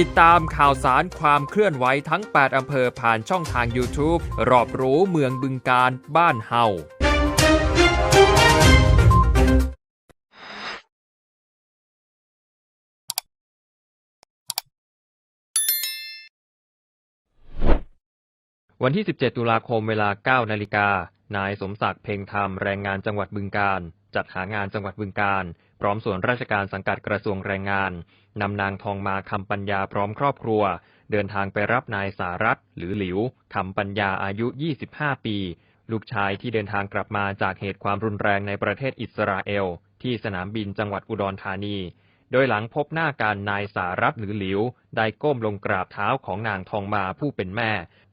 ติดตามข่าวสารความเคลื่อนไหวทั้ง 8 อำเภอผ่านช่องทาง YouTube รอบรู้เมืองบึงการบ้านเฮาวันที่ 17 ตุลาคมเวลา 9 นาฬิกา นายสมศักดิ์เพ่งธรรมแรงงานจังหวัดบึงการ จัดหางานจังหวัดบึงการ ร้อมส่วนราชการสังกัดกระทรวงแรงงานนำนางทองมาคำปัญญาพร้อมครอบครัว เดินทางไปรับนายสารัตหรือหลิวคำปัญญาอายุ 25 ปี ลูกชายที่เดินทางกลับมาจากเหตุความรุนแรงในประเทศอิสราเอล ที่สนามบินจังหวัดอุดรธานี โดยหลังพบหน้ากันนายสารัตหรือหลิว ได้ก้มลงกราบเท้าของนางทองมาผู้เป็นแม่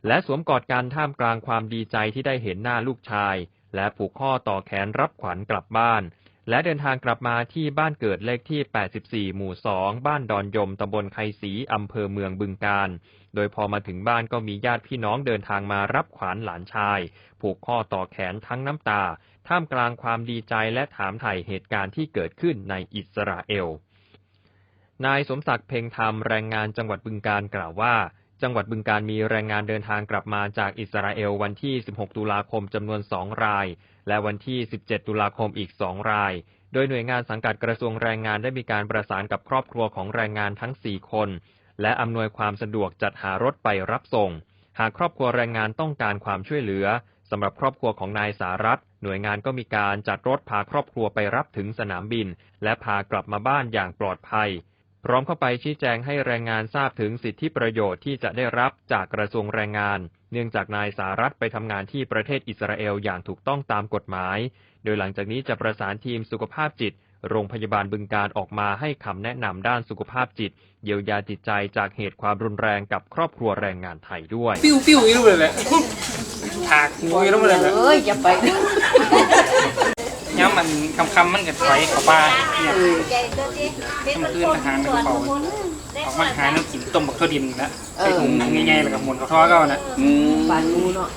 และสวมกอดกันท่ามกลางความดีใจที่ได้เห็นหน้าลูกชาย และผูกข้อต่อแขนรับขวัญกลับบ้าน และเดินทางกลับมาที่บ้านเกิดเลขที่ 84 หมู่ 2 บ้านดอนยม ตำบลไคศีอำเภอเมืองบึงการ โดยพอมาถึงบ้านก็มีญาติพี่น้องเดินทางมารับขวัญหลานชาย ผูกข้อต่อแขนทั้งน้ำตา ท่ามกลางความดีใจและถามไถ่เหตุการณ์ที่เกิดขึ้นในอิสราเอล นายสมศักดิ์เพ่งธรรมแรงงานจังหวัดบึงการกล่าวว่า จังหวัดบึงการมีแรงงานเดินทางกลับมาจากอิสราเอลวันที่ 16 ตุลาคมจำนวน 2 ราย และวันที่ 17 ตุลาคมอีก 2 ราย โดยหน่วยงานสังกัดกระทรวงแรงงานได้มีการประสานกับครอบครัวของแรงงานทั้ง 4 คน และอำนวยความสะดวกจัดหารถไปรับส่ง หากครอบครัวแรงงานต้องการความช่วยเหลือสำหรับครอบครัวของนายสารัตหน่วยงานก็มีการจัดรถพาครอบครัวไปรับถึงสนามบิน และพากลับมาบ้านอย่างปลอดภัย พร้อมเข้าไปชี้แจงให้แรงงานทราบถึงสิทธิประโยชน์ที่จะได้รับจากกระทรวงแรงงาน เนื่องจากนายสารัตน์ไปทำงานที่ประเทศอิสราเอลอย่างถูกต้องตามกฎหมาย โดยหลังจากนี้จะประสานทีมสุขภาพจิต โรงพยาบาลบึงการออกมาให้คำแนะนำด้านสุขภาพจิต เยียวยาจิตใจจากเหตุความรุนแรงกับครอบครัวแรงงานไทยด้วย ปิ้วปิ้วอยู่เลยแหละถากหัวอยู่แล้วมันเลยแหละ เอ้ยอย่าไป ย้ำมันคำคำๆมันก็ถอยเข้าป่าเนี่ยทำคืนทหารมันก็เป่าออกมาหาน้ำกินต้มบักทั่วดินแล้วใส่ถุงง่ายๆแล้วก็หมุนเขาท่อก็เอานะปานงูเนาะ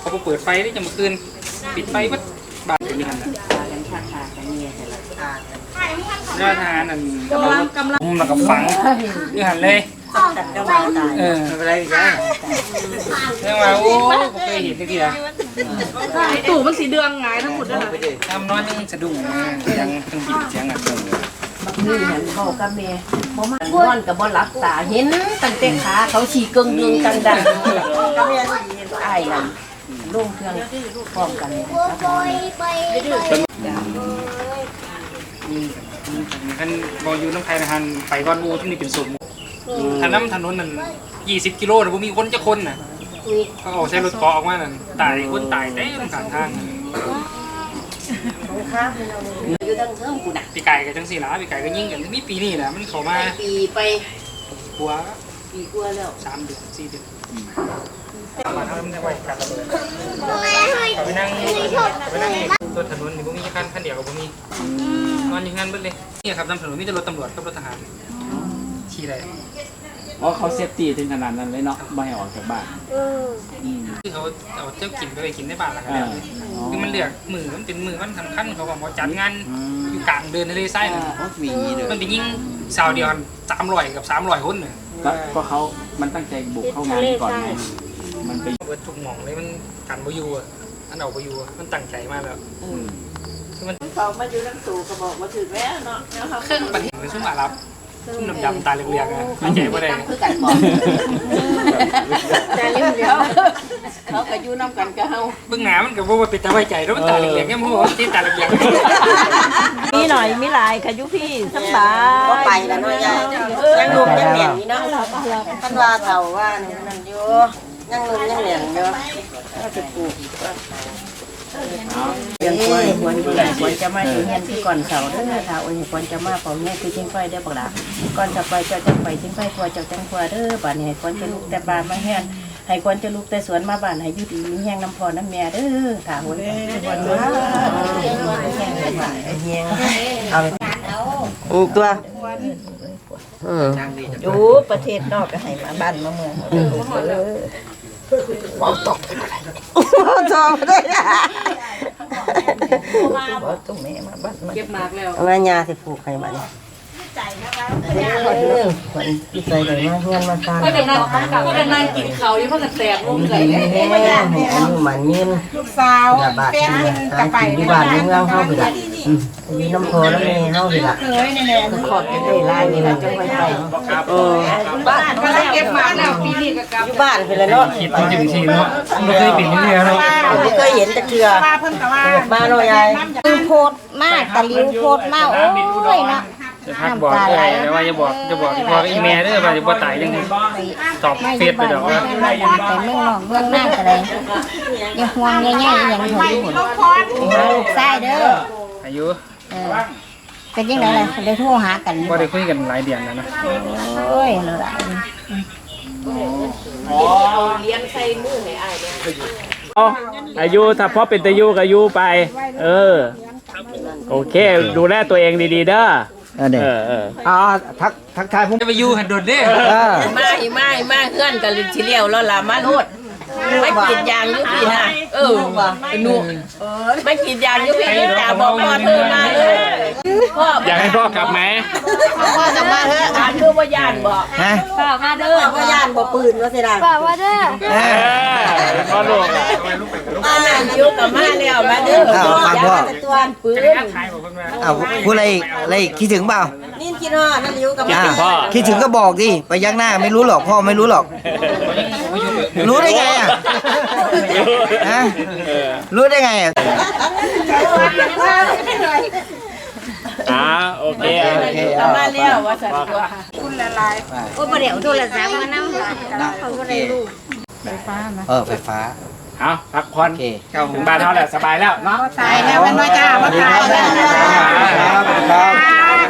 เขาก็เปิดไฟได้จะมาคืนปิดไฟวัดบาดอย่างนี้กันนะพากันขาดขากันเนี่ยแต่ละขาดแล้วทหารนั่นกำลังกำลังแล้วก็ฝังนี่หันเลยกัดก็มาตายเออไม่เป็นไรอีกแล้วเรื่องว่าโอ้ผมเคยเห็นทีเดียว ตู่มันสีเดืองไงทั้งหมดเลยนะทำนอนยังสะดุ้งเสียงเครื่องบินเสียงอะบักนี่หันบอกกับแม่เพราะมันนอนกับบ่หลับตาเห็นตั้งแต่ขาเขาฉีกึ่งดึงกันดังก็แม่เห็นอ้ายนั่นลงเครื่องพร้อมกันนะครับท่านบออยู่น้ำไทยนะฮันไปก้อนบูที่นี่เป็นสมถนนถนนนั่นยี่สิบกิโลนะบ่มีคนจะคนน่ะ เขาเอาใช้รถเกาะออกมานั่นตายคนตายเต็มข้างทางข้ามเราอยู่ทั้งเทิงกูน่ะปีไก่กับจังสี่หละปีไก่ก็ยิ่งกันนี่ปีนี้แหละมันเข้ามาปีไปหัวปีกว่าแล้วสามเดือนสี่เดือนมาทำได้ไหวการระเบิดเขาไปนั่งเขาไปนั่งรถถนนนี่บ่มีคันคันเดียวกับบ่มีนอนอยู่งั้นเบิดเลยนี่ครับนำถนนมีแต่รถตำรวจกับรถทหารขี่ได้ เพราะเขาเซฟตี้ถึงขนาดนั้นเลยเนาะไม่ให้ออกจากบ้านมคือเขาเอาเจ้ากินไปไปกินในบ้านหลังกันแล้วคือมันเลือกมือมันเป็นมือมันสำคัญเขาบอกว่าจัดงานอยู่กลางเดินทะเลทรายน่ะมีเลยมันไปยิงสาวเดียวสามร้อยกับสามร้อยคนเนี่ยก็ก็เขามันตั้งใจบุกเข้างานก่อนไงมันไปเบิดทุกหม่องเลยมันกันบอยู่อะอันเอาบอยู่อะมันตั้งใจมากแล้วคือมันเขามาอยู่ทั้งตู่ก็บอกว่าถึงแล้วเนาะเครื่องประเทศเป็นซุ่มอาหรับ ซุ่มดำๆตาเหลืองๆอะตั้งใจว่าได้คือกันบอกแต่เรื่องเดียวเขาก็อยู่น้ำกันกับเฮาเบื้องหน้ามันก็บ่ว่าเป็นตาไว้ใจแล้วมันตาเหลืองๆแค่พวกที่ตาเหลืองมีหน่อยมีหลายค่ะยุพี่สบายก็ไปแล้วเนาะยายยังหนุ่มยังเหนียงนี่เนาะท่านว่าเฒ่าว่านั่นอยู่ยังหนุ่มยังเหนียงอยู่ก็จะปลูก ยังควรควรอยู่ควรจะมาถึงเงินที่ก่อนเสาเด้อถ้าโอ้ยควรจะมาเป่าเงี้ยคือจิ้งไฟได้อบักหลาก่อนจะไปเจ้าจังไปจิ้งไฟครัวเจ้าจังครัวเด้อบ้านนี้ให้ควรจะลุกแต่บ้านมาแห้งให้ควรจะลุกแต่สวนมาบ้านให้อยู่ดีมีแห้งน้ำพอน้ำแม่เด้อถ้าโอ้ยควรว่าแห้งให้บ้านให้แห้งเอาอีกตัวอยู่ประเทศนอกก็ให้มาบ้านมาเมืองเออ ว้าวตกเป็นอะไรว้าวตกได้ว้าวตรงนี้มาบ้านมาเก็บมากแล้วเอามายาสิผูกให้บ้านเออคนที่ใส่ได้มาเฮือนมาซ่านเพื่อนนั่งเพื่อนนั่งกินเขาอยู่เพื่อนแสบมุมดีใส่แน่ให้อายุมันยืนลูกสาวอย่าบาดแฟนที่เพิ่นหาก็ไปกินที่บ้านที่เมืองเฮาไปละ มีน้ำพอแล้วแม่เฮาไปละเคยนี่แหละขอบจะได้ลายนี่ล่ะจังไว้ไปเออบ้านก็ได้เก็บมาแล้วปีนี้ก็กลับอยู่บ้านเพิ่นละเนาะคิดถึงทีเนาะบ่เคยเป็นจังซี่เนาะไม่เคยเห็นต่เทือป้าเพิ่นก็ว่าบ้าเนาะยายลิวโพดมากต่ลิวโพดมากโอ้ยเนาะจะพักบอกเอ้ยแต่ว่าอย่าบอกอย่าบอกอีพ่อกับอีแม่เด้อว่าจะบ่ตายจังซี่ตอบเฟซไปดอกว่าแต่เมืองนอกเมืองหน้าก็ได้อย่าห่วงแง่ๆอย่างเถอะอยู่ลูหาลูกชายเด้อ อายุเออเป็นยังไงล่ะได้โทรหากันบ่ได้คุยกันหลายเดือนแล้วนะโอ้ยเลยล่ะเอาอายุถ้าพ่อเป็นตะยุก็อายุไป เออ โอเค ดูแลตัวเองดีๆเด้อเออเด้เออเอออ๋อทักทักทายผมจะไปอยู่หันโดดเด้เออมาอีมาอีมาเพื่อนกันลิชิเลียวแล้วล่ะมาโลด ไม่กินยางยุพี่นะเออไอ้หนูไม่กินยางยุพี่จ่าบอกพ่อเธอมาเลยพ่ออยากให้พ่อกลับไหมพ่อจะมาเถอะการคือว่ายานบอกฮะมาเด้อก็ย่านบ่ปืนว่าสิล่ะฝากว่าเด้อเอเอออพ่อลูกอะมาอยู่กับมาแล้วมาเด้ออ้าวฟังพ่อตัวปืนขายบอกเพิ่นว่าอ้าวพูดอะไรอีกอะไรอีกคิดถึงเปล่านี่คิดว่านั่นอยู่กับคิดถึงพ่อคิดถึงก็บอกดิไปยักหน้าไม่รู้หรอกพ่อไม่รู้หรอก รู้ได้ไงอะฮะเออรู้ได้ไงอะ อ่าโอเคโอเคกับมาแล้วว่าสัตว์ตัวโอ้ประเดี๋ยวโทรศัพท์มานั่งเขาก็ได้รู้เออไฟฟ้า เอาพักผ่อนโอเค ถึงบ้านเท่าแหละสบายแล้วเนาะ ตายแล้วมันว่าจ้าบ่ตายแล้วครับครับ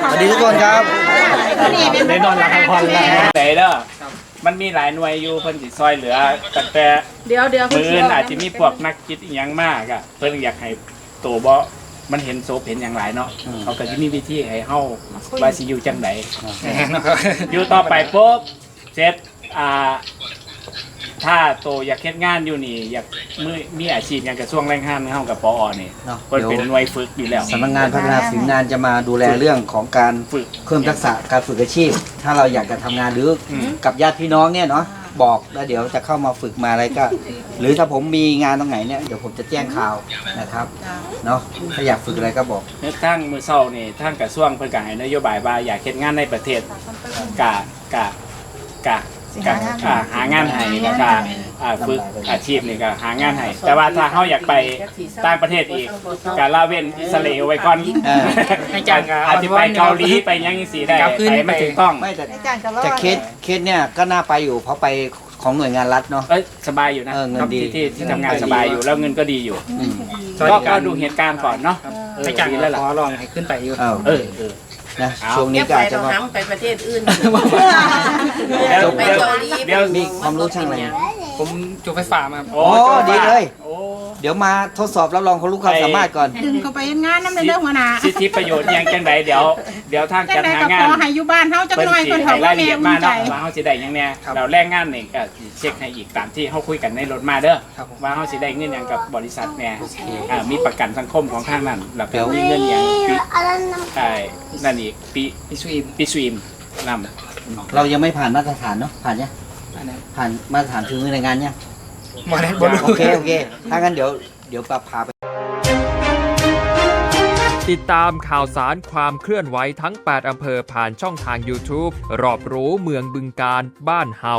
สวัสดีทุกคนครับได้นอนหลับพักผ่อนแล้วไหนเด้อ มันมีหลายหน่วยอยู่เพิ่นสิซอยเหลือตั้งแต่เดี๋ยวเดี๋ยวมืออื่นอาจจะมีพวกนักคิดอีหยังมากอะเพิ่นอยากให้ตัวบ่มันเห็นโซเห็นอย่างหลายเนาะเขาก็จะมีวิธีให้เฮาว่าสิอยู่จังไดอยู่ต่อไปปุ๊บเสร็จอ่า ถ้าโตอยากเฮ็ดงานอยู่นี่ อยากมือมีอาชีพอย่างกระทรวงแรงงานเฮากับปอนี่เนาะเพิ่นเดี๋ยวเป็นหน่วยฝึกอยู่แล้ว สำนักงานพัฒนาฝีมืองานจะมาดูแลเรื่องของการฝึกเพิ่มทักษะการฝึกอาชีพ ถ้าเราอยากจะทำงานหรืออม กับญาติพี่น้องเนี่ยเนาะบอกแล้วเดี๋ยวจะเข้ามาฝึกมาอะไรก็ หรือถ้าผมมีงานตรงไหนเนี่ยเดี๋ยวผมจะแจ้งข่าวนะครับเนาะถ้าอยากฝึกอะไรก็บอกเฮ็ดทั้งมื้อเช้านี่ทั้งกระทรวงเพิ่นก็ให้นโยบายว่าอยากเฮ็ดงานในประเทศกะกะกะ กะอ่าหางานให้แล้วก็อ่าฝึกอาชีพนี่ก็หางานให้แต่ว่าถ้าเฮาอยากไปต่างประเทศอีกก็ละเว้นอิสราเอลไว้ก่อนเออให้จ้างก็อาจจะไปเกาหลีไปหยังจังซี่ได้กลับคืนไปมันถูกต้องไม่แต่จ้างก็รอแต่เคสเคสเนี่ยก็น่าไปอยู่เพราะไปของหน่วยงานรัฐเนาะ เอ้ยสบายอยู่นะเออเงินครับดีที่ที่ที่ทำงานสบายอยู่แล้วเงินก็ดีอยู่อืมก็ก็ดูเหตุการณ์ก่อนเนาะเออให้จ้างดีแล้แล้ววขล่ะอลองให้ขึ้นไปอยู่ เออเออเออ นะเอา ช่วงนี้ก็อาจจะเรามาทำไปประเทศอื่นเดี๋ยวไปเดี๋ยวเกาหลีเดี๋ยว มีความรู้ช่างอะไร ผมจบไฟฟ้ามาโอ้ โอ้ดีเลย โอ้ เดี๋ยวมาทดสอบรับรองความรู้ความสามารถก่อน ดึงเขาไปเฮ็ดงานนำในเรื่องหัวหน้าสิทธิประโยชน์อิหยังจังใดเดี๋ยวเดี๋ยวทางจัจังดได๋หาก็งาขนอให้อยู่บ้านเฮาจักเพิ่นหน่อยสิเพิ่นให้เฮารายว่าละแม่เอียดภูมามิใจ เนาะว่าเฮาสิได้หยังแน่เราแรงงานนี่ก็สิเช็คให้อีกตามที่เฮาคุยกันในรถมาเด้อว่าเฮาสิได้เงินหยังกับบริษัทแน่อ่ามีประกันสังคมของทางนั้นแล้วก็มีเงินหยังปีอะไรนะใช่นั่นอีกปีพิสุอิมปีสวีมนำเรายังไม่ผ่านมาตรฐานเนาะผ่านยังอันนั้นผ่านมาตรฐานถึงมือในงานยัง บ่ได้บ่รู้โอเค โอเค ถ้างั้นเดี๋ยว เดี๋ยวปรับพาไป ติดตามข่าวสารความเคลื่อนไหวทั้ง 8 อำเภอผ่านช่องทาง YouTube รอบรู้เมืองบึงการบ้านเฮา